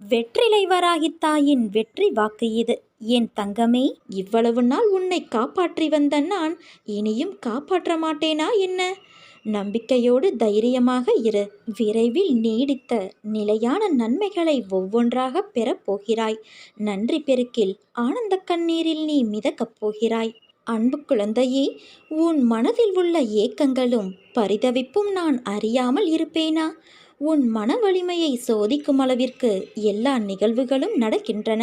வெற்றிலை வராகித் தாயின் வெற்றி வாக்கு இது. என் தங்கமே இவ்வளவு நாள் உன்னை காப்பாற்றி வந்த நான் இனியும் காப்பாற்ற மாட்டேனா என்ன? நம்பிக்கையோடு தைரியமாக இரு. விரைவில் நீடித்த நிலையான நன்மைகளை ஒவ்வொன்றாக பெறப் போகிறாய். நன்றி பெருக்கில் ஆனந்த கண்ணீரில் நீ மிதக்கப் போகிறாய். அன்பு குழந்தையே உன் மனதில் உள்ள ஏக்கங்களும் பரிதவிப்பும் நான் அறியாமல் இருப்பேனா? உன் மன வலிமையை சோதிக்கும் அளவிற்கு எல்லா நிகழ்வுகளும் நடக்கின்றன.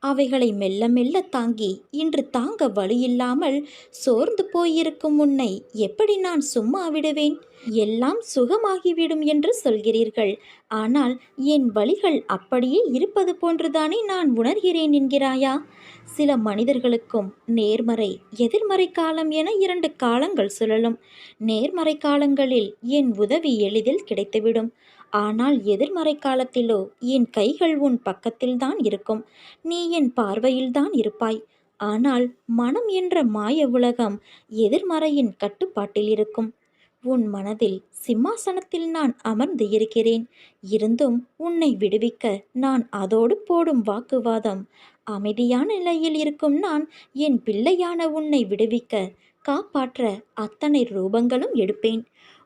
அவைகளை மெல்ல மெல்ல தாங்கி இன்று தாங்க வழியில்லாமல் சோர்ந்து போயிருக்கும் உன்னை எப்படி நான் சும்மா விடுவேன்? எல்லாம் சுகமாகிவிடும் என்று சொல்கிறீர்கள். ஆனால் என் வழிகள் அப்படியே இருப்பது போன்றுதானே நான் உணர்கிறேன் என்கிறாயா? சில மனிதர்களுக்கும் நேர்மறை எதிர்மறை காலம் என இரண்டு காலங்கள் சுழலும். நேர்மறை காலங்களில் என் உதவி எளிதில் கிடைத்துவிடும். ஆனால் எதிர்மறை காலத்திலோ என் கைகள் உன் பக்கத்தில்தான் இருக்கும். நீ என் பார்வையில்தான் இருப்பாய். ஆனால் மனம் என்ற மாய உலகம் எதிர்மறையின் கட்டுப்பாட்டில் இருக்கும். உன் மனதில் சிம்மாசனத்தில் நான் அமர்ந்து இருக்கிறேன். இருந்தும் உன்னை விடுவிக்க நான் அதோடு போடும் வாக்குவாதம். அமைதியான நிலையில் இருக்கும் நான் என் பிள்ளையான உன்னை விடுவிக்க காப்பாற்ற அத்தனை ரூபங்களும் எடுப்பேன்.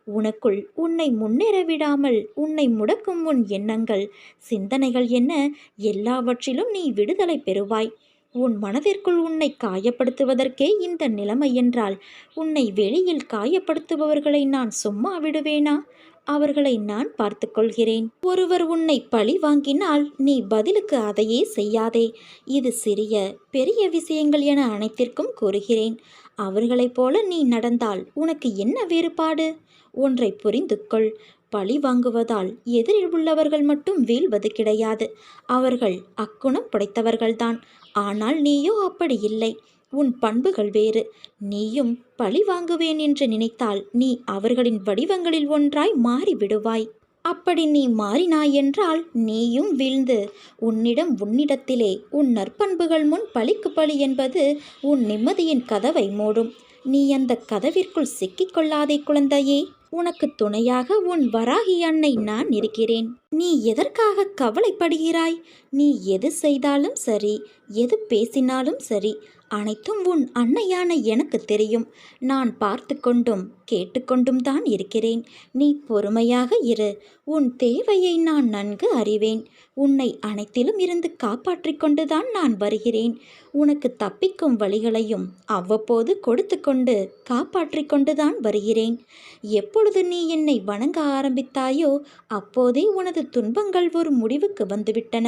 உனக்குள் உன்னை முன்னேற விடாமல் உன்னை முடக்கும் உன் எண்ணங்கள். சிந்தனைகள் என்ன? எல்லாவற்றிலும் நீ விடுதலை பெறுவாய். உன் மனதிற்குள் உன்னை காயப்படுத்துவதற்கே இந்த நிலைமை என்றால் உன்னை வெளியில் காயப்படுத்துபவர்களை நான் சும்மா விடுவேனா? அவர்களை நான் பார்த்து கொள்கிறேன். ஒருவர் உன்னை பழி வாங்கினால் நீ பதிலுக்கு அதையே செய்யாதே. இது சிறிய பெரிய விஷயங்கள் என அனைத்திற்கும் கூறுகிறேன். அவர்களைப் போல நீ நடந்தால் உனக்கு என்ன வேறுபாடு? ஒன்றை புரிந்து கொள் பழி வாங்குவதால் எதிரில் உள்ளவர்கள் மட்டும் வீழ்வது கிடையாது. அவர்கள் அக்குணம் படைத்தவர்கள்தான். ஆனால் நீயோ அப்படி இல்லை. உன் பண்புகள் வேறு. நீயும் பழி வாங்குவேன் என்று நினைத்தால் நீ அவர்களின் வடிவங்களில் ஒன்றாய் மாறிவிடுவாய். அப்படி நீ மாறினாய் என்றால் நீயும் வீழ்ந்து. உன்னிடம் உன்னிடத்திலே உன் நற்பண்புகள் முன் பழிக்கு பழி என்பது உன் நிம்மதியின் கதவை மூடும். நீ அந்த கதவிற்குள் சிக்கிக்கொள்ளாதே குழந்தையே. உனக்கு துணையாக உன் வராகி அன்னை நான் இருக்கிறேன். நீ எதற்காக கவலைப்படுகிறாய்? நீ எது செய்தாலும் சரி எது பேசினாலும் சரி அனைத்தும் உன் அன்னையான எனக்கு தெரியும். நான் பார்த்து கொண்டும் கேட்டுக்கொண்டும் தான் இருக்கிறேன். நீ பொறுமையாக இரு. உன் தேவையை நான் நன்கு அறிவேன். உன்னை அனைத்திலும் இருந்து காப்பாற்றிக் கொண்டுதான் நான் வருகிறேன். உனக்கு தப்பிக்கும் வழிகளையும் அவ்வப்போது கொடுத்து கொண்டு காப்பாற்றிக் கொண்டுதான் வருகிறேன். எப்பொழுது நீ என்னை வணங்க ஆரம்பித்தாயோ அப்போதே உனது துன்பங்கள் ஒரு முடிவுக்கு வந்துவிட்டன.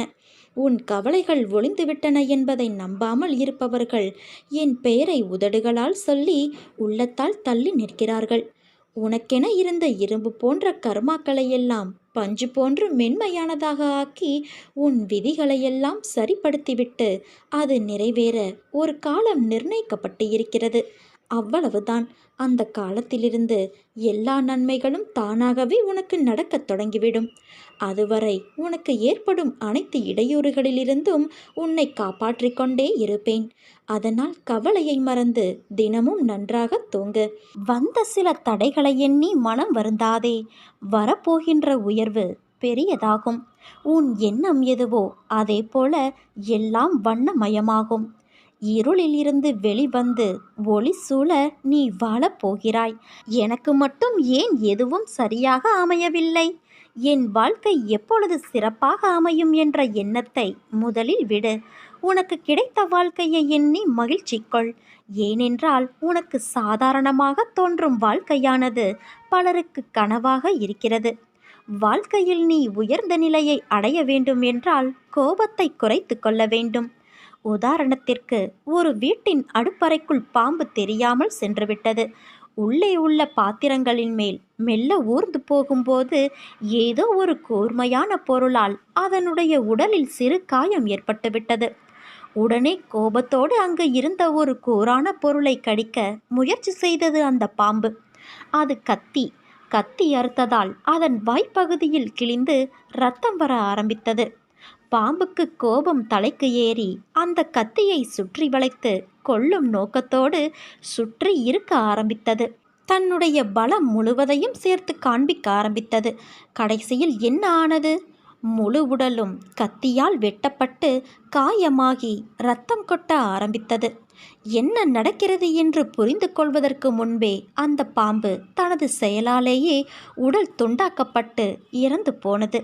உன் கவலைகள் ஒளிந்துவிட்டன என்பதை நம்பாமல் இருப்பவர்கள் என் பெயரை உதடுகளால் சொல்லி உள்ளத்தால் தள்ளி நிற்கிறார்கள். உனக்கென இருந்த இரும்பு போன்ற கர்மாக்களையெல்லாம் பஞ்சு போன்று மென்மையானதாக ஆக்கி உன் விதிகளையெல்லாம் சரிப்படுத்திவிட்டு அது நிறைவேற ஒரு காலம் நிர்ணயிக்கப்பட்டு இருக்கிறது அவ்வளவுதான். அந்த காலத்திலிருந்து எல்லா நன்மைகளும் தானாகவே உனக்கு நடக்கத் தொடங்கிவிடும். அதுவரை உனக்கு ஏற்படும் அனைத்து இடையூறுகளிலிருந்தும் உன்னை காப்பாற்றிக் கொண்டே இருப்பேன். அதனால் கவலையை மறந்து தினமும் நன்றாக தூங்கு. வந்த சில தடைகளை எண்ணி மனம் வருந்தாதே. வரப்போகின்ற உயர்வு பெரியதாகும். உன் எண்ணம் எதுவோ அதே போல எல்லாம் வண்ணமயமாகும். இருளில் இருந்து வெளிவந்து ஒளி சூழ நீ வாழப்போகிறாய். எனக்கு மட்டும் ஏன் எதுவும் சரியாக அமையவில்லை? என் வாழ்க்கை எப்பொழுது சிறப்பாக அமையும் என்ற எண்ணத்தை முதலில் விடு. உனக்கு கிடைத்த வாழ்க்கையை எண்ணி மகிழ்ச்சி கொள். ஏனென்றால் உனக்கு சாதாரணமாக தோன்றும் வாழ்க்கையானது பலருக்கு கனவாக இருக்கிறது. வாழ்க்கையில் நீ உயர்ந்த நிலையை அடைய வேண்டும் என்றால் கோபத்தை குறைத்து கொள்ள வேண்டும். உதாரணத்திற்கு ஒரு வீட்டின் அடுப்பறைக்குள் பாம்பு தெரியாமல் சென்றுவிட்டது. உள்ளே உள்ள பாத்திரங்களின் மேல் மெல்ல ஊர்ந்து போகும்போது ஏதோ ஒரு கூர்மையான பொருளால் அதனுடைய உடலில் சிறு காயம் ஏற்பட்டுவிட்டது. உடனே கோபத்தோடு அங்கு இருந்த ஒரு கூரான பொருளை கடிக்க முயற்சி செய்தது அந்த பாம்பு. அது கத்தி கத்தி அறுத்ததால் அதன் வாய்ப்பகுதியில் கிழிந்து ரத்தம் வர ஆரம்பித்தது. பாம்புக்கு கோபம் தலைக்கு ஏறி அந்த கத்தியை சுற்றி வளைத்து கொல்லும் நோக்கத்தோடு சுற்றி இருக்க ஆரம்பித்தது. தன்னுடைய பலம் முழுவதையும் சேர்த்து காண்பிக்க ஆரம்பித்தது. கடைசியில் என்ன ஆனது? முழு உடலும் கத்தியால் வெட்டப்பட்டு காயமாகி ரத்தம் கொட்ட ஆரம்பித்தது. என்ன நடக்கிறது என்று புரிந்து கொள்வதற்கு முன்பே அந்த பாம்பு தனது செயலாலேயே உடல் துண்டாக்கப்பட்டு இறந்து போனது.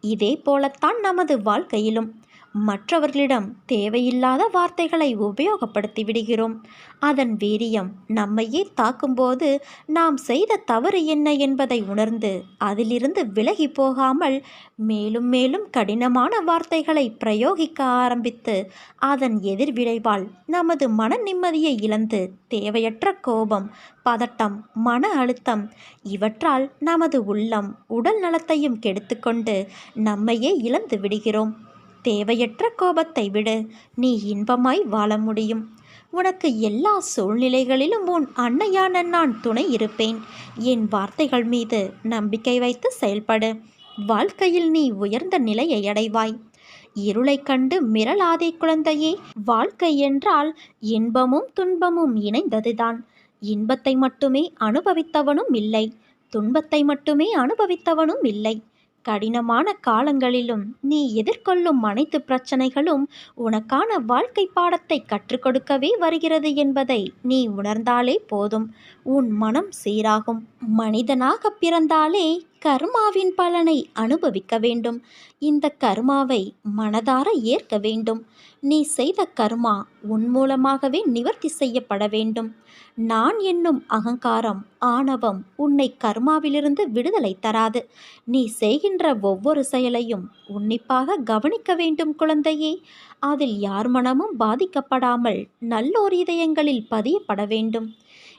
இதே போலத்தான் நமது வாழ்க்கையிலும். மற்றவர்களிடம் தேவையில்லாத வார்த்தைகளை உபயோகப்படுத்தி விடுகிறோம். அதன் வீரியம் நம்மையே தாக்கும்போது நாம் செய்த தவறு என்ன என்பதை உணர்ந்து அதிலிருந்து விலகி போகாமல் மேலும் மேலும் கடினமான வார்த்தைகளை பிரயோகிக்க ஆரம்பித்து அதன் எதிர்விளைவால் நமது மன நிம்மதியை இழந்து தேவையற்ற கோபம் பதட்டம் மன அழுத்தம் இவற்றால் நமது உள்ளம் உடல் நலத்தையும் கெடுத்துக்கொண்டு நம்மையே இழந்து விடுகிறோம். தேவையற்ற கோபத்தை விடு. நீ இன்பமாய் வாழ முடியும். உனக்கு எல்லா சூழ்நிலைகளிலும் உன் அன்னையான நான் துணை இருப்பேன். என் வார்த்தைகள் மீது நம்பிக்கை வைத்து செயல்படு. வாழ்க்கையில் நீ உயர்ந்த நிலையை அடைவாய். இருளைக் கண்டு மிரளாதே குழந்தையே வாழ்க்கை என்றால் இன்பமும் துன்பமும் இணைந்ததுதான். இன்பத்தை மட்டுமே அனுபவித்தவனும் இல்லை. துன்பத்தை மட்டுமே அனுபவித்தவனும் இல்லை. கடினமான காலங்களிலும் நீ எதிர்கொள்ளும் அனைத்து பிரச்சனைகளும் உனக்கான வாழ்க்கை பாடத்தை கற்றுக் கொடுக்கவே வருகிறது என்பதை நீ உணர்ந்தாலே போதும். உன் மனம் சீராகும். மனிதனாக பிறந்தாலே கர்மாவின் பலனை அனுபவிக்க வேண்டும். இந்த கர்மாவை மனதார ஏற்க வேண்டும். நீ செய்த கர்மா உன் மூலமாகவே நிவர்த்தி செய்யப்பட வேண்டும். நான் என்னும் அகங்காரம் ஆணவம் உன்னை கர்மாவிலிருந்து விடுதலை தராது. நீ செய்கின்ற ஒவ்வொரு செயலையும் உன்னிப்பாக கவனிக்க வேண்டும் குழந்தையே. அதில் யார் மனமும் பாதிக்கப்படாமல் நல்லோர் இதயங்களில் பதியப்பட வேண்டும்.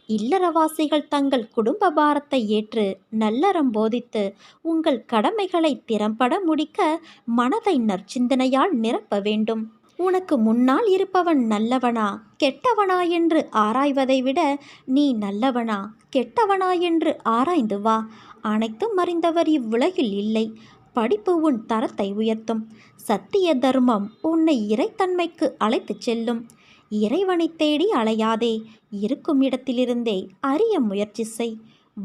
இல்லறவாசிகள் தங்கள் குடும்ப பாரத்தை ஏற்று நல்லறம் போதித்து உங்கள் கடமைகளை திறம்பட முடிக்க மனதை நற்சிந்தனையால் நிரப்ப வேண்டும். உனக்கு முன்னால் இருப்பவன் நல்லவனா கெட்டவனா என்று ஆராய்வதை விட நீ நல்லவனா கெட்டவனா என்று ஆராய்ந்து வா. அனைத்தும் அறிந்தவர் இவ்வுலகில் இல்லை. படிப்பு உன் தரத்தை உயர்த்தும். சத்திய தர்மம் உன்னை இறைத்தன்மைக்கு அழைத்துச் செல்லும். இறைவனை தேடி அலையாதே. இருக்கும் இடத்திலிருந்தே அறிய முயற்சி செய்.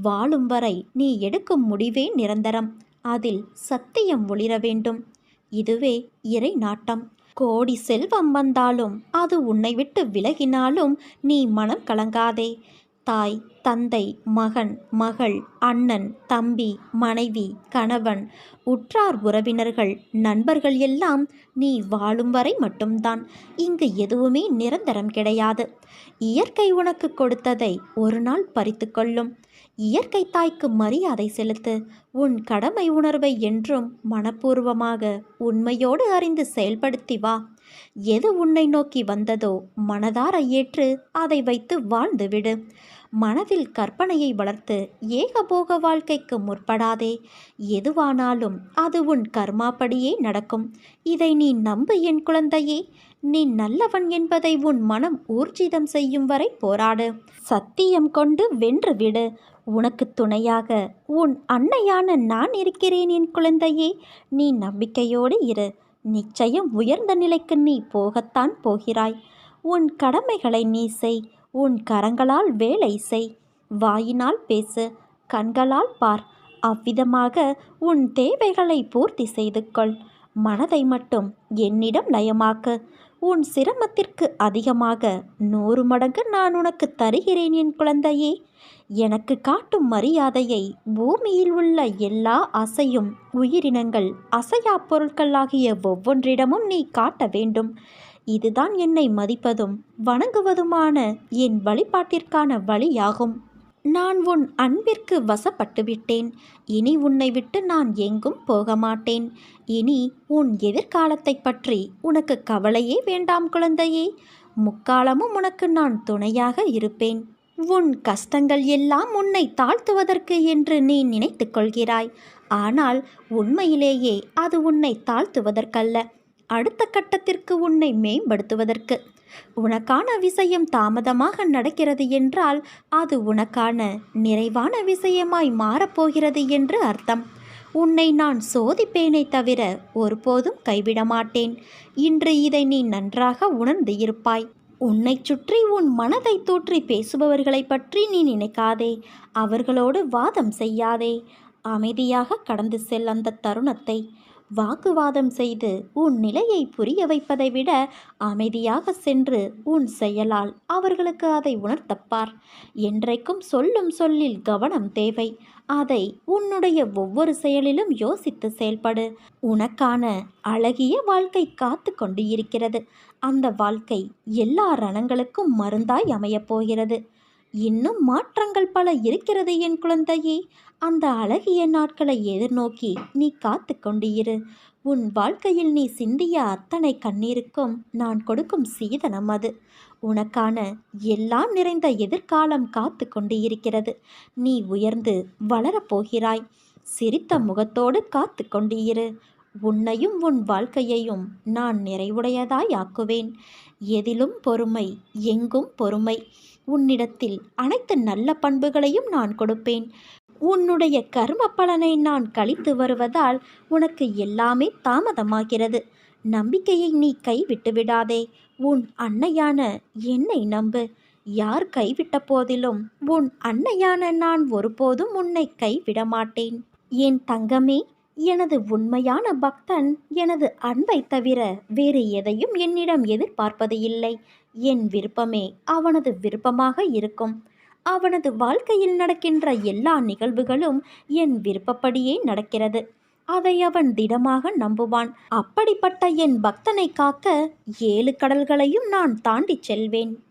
வாழும் வரை நீ எடுக்கும் முடிவே நிரந்தரம். அதில் சத்தியம் ஒளிர வேண்டும். இதுவே இறை நாட்டம். கோடி செல்வம் வந்தாலும் அது உன்னை விட்டு விலகினாலும் நீ மனம் கலங்காதே. தாய் தந்தை மகன் மகள் அண்ணன் தம்பி மனைவி கணவன் உற்றார் உறவினர்கள் நண்பர்கள் எல்லாம் நீ வாழும் வரை மட்டும்தான். இங்கு எதுவுமே நிரந்தரம் கிடையாது. இயற்கை உனக்கு கொடுத்ததை ஒரு நாள் பறித்து கொள்ளும். இயற்கை தாய்க்கு மரியாதை செலுத்து. உன் கடமை உணர்வை என்றும் மனப்பூர்வமாக உண்மையோடு அறிந்து செயல்படுத்தி வா. எது உன்னை நோக்கி வந்ததோ மனதார ஏற்று அதை வைத்து வாழ்ந்துவிடு மனதில் கற்பனையை வளர்த்து ஏகபோக வாழ்க்கைக்கு முற்படாதே. எதுவானாலும் அது உன் கர்மாப்படியே நடக்கும். இதை நீ நம்பு என் குழந்தையே. நீ நல்லவன் என்பதை உன் மனம் ஊர்ஜிதம் செய்யும் வரை போராடு. சத்தியம் கொண்டு வென்று விடு. உனக்கு துணையாக உன் அன்னையான நான் இருக்கிறேன் என் குழந்தையே. நீ நம்பிக்கையோடு இரு. நிச்சயம் உயர்ந்த நிலைக்கு நீ போகத்தான் போகிறாய். உன் கடமைகளை நீ செய். உன் கரங்களால் வேலை செய். வாயினால் பேசு கண்களால் பார். அவ்விதமாக உன் தேவைகளை பூர்த்தி செய்து கொள். மனதை மட்டும் என்னிடம் லயமாக்கு. உன் சிரமத்திற்கு அதிகமாக நூறு மடங்கு நான் உனக்கு தருகிறேன் என் குழந்தையே. எனக்கு காட்டும் மரியாதையை பூமியில் உள்ள எல்லா அசையும் உயிரினங்கள் அசையா பொருட்கள் ஆகிய ஒவ்வொன்றிடமும் நீ காட்ட வேண்டும். இதுதான் என்னை மதிப்பதும் வணங்குவதுமான என் வழிபாட்டிற்கான வழியாகும். நான் உன் அன்பிற்கு வசப்பட்டு விட்டேன் இனி உன்னை விட்டு நான் எங்கும் போக மாட்டேன் இனி உன் எதிர்காலத்தை பற்றி உனக்கு கவலையே வேண்டாம் குழந்தையே. முக்காலமும் உனக்கு நான் துணையாக இருப்பேன். உன் கஷ்டங்கள் எல்லாம் உன்னை தாழ்த்துவதற்கு என்று நீ நினைத்து கொள்கிறாய். ஆனால் உண்மையிலேயே அது உன்னை தாழ்த்துவதற்கல்ல. அடுத்த கட்டத்திற்கு உன்னை மேம்படுத்துவதற்கு. உனக்கான விஷயம் தாமதமாக நடக்கிறது என்றால் அது உனக்கான நிறைவான விஷயமாய் மாறப்போகிறது என்று அர்த்தம். உன்னை நான் சோதிப்பேனே தவிர ஒருபோதும் கைவிட மாட்டேன். இன்று இதை நீ நன்றாக உணர்ந்து இருப்பாய். உன்னை சுற்றி உன் மனதை தூற்றி பேசுபவர்களை பற்றி நீ நினைக்காதே. அவர்களோடு வாதம் செய்யாதே. அமைதியாக கடந்து செல் அந்த தருணத்தை. வாக்குவாதம் செய்து உன் நிலையை புரிய வைப்பதை விட அமைதியாக சென்று உன் செயலால் அவர்களுக்கு அதை உணர்த்தப்பார். என்றைக்கும் சொல்லும் சொல்லில் கவனம் தேவை. அதை உன்னுடைய ஒவ்வொரு செயலிலும் யோசித்து செயல்படு. உனக்கான அழகிய வாழ்க்கை காத்து கொண்டு இருக்கிறது. அந்த வாழ்க்கை எல்லா ரணங்களுக்கும் மருந்தாய் அமையப் போகிறது. இன்னும் மாற்றங்கள் பல இருக்கிறது என் குழந்தையே. அந்த அழகிய நாட்களை எதிர்நோக்கி நீ காத்து கொண்டு இரு உன் வாழ்க்கையில் நீ சிந்திய அத்தனை கண்ணீருக்கும் நான் கொடுக்கும் சீதனம் அது. உனக்கான எல்லாம் நிறைந்த எதிர்காலம் காத்து கொண்டு இருக்கிறது நீ உயர்ந்து வளரப்போகிறாய். சிரித்த முகத்தோடு காத்து கொண்டு இரு உன்னையும் உன் வாழ்க்கையையும் நான் நிறைவுடையதாய் ஆக்குவேன். எதிலும் பொறுமை எங்கும் பொறுமை. உன்னிடத்தில் அனைத்து நல்ல பண்புகளையும் நான் கொடுப்பேன். உன்னுடைய கர்ம பலனை நான் கழித்து வருவதால் உனக்கு எல்லாமே தாமதமாகிறது. நம்பிக்கையை நீ கைவிட்டு விடாதே. உன் அன்னையான என்னை நம்பு. யார் கைவிட்ட போதிலும் உன் அன்னையான நான் ஒருபோதும் உன்னை கைவிட மாட்டேன். என் தங்கமே எனது உண்மையான பக்தன் எனது அன்பை தவிர வேறு எதையும் என்னிடம் எதிர்பார்ப்பது இல்லை. என் விருப்பமே அவனது விருப்பமாக இருக்கும். அவனது வாழ்க்கையில் நடக்கின்ற எல்லா நிகழ்வுகளும் என் விருப்பப்படியே நடக்கிறது. அதை அவன் திடமாக நம்புவான். அப்படிப்பட்ட என் பக்தனை காக்க ஏழு கடல்களையும் நான் தாண்டிச் செல்வேன்.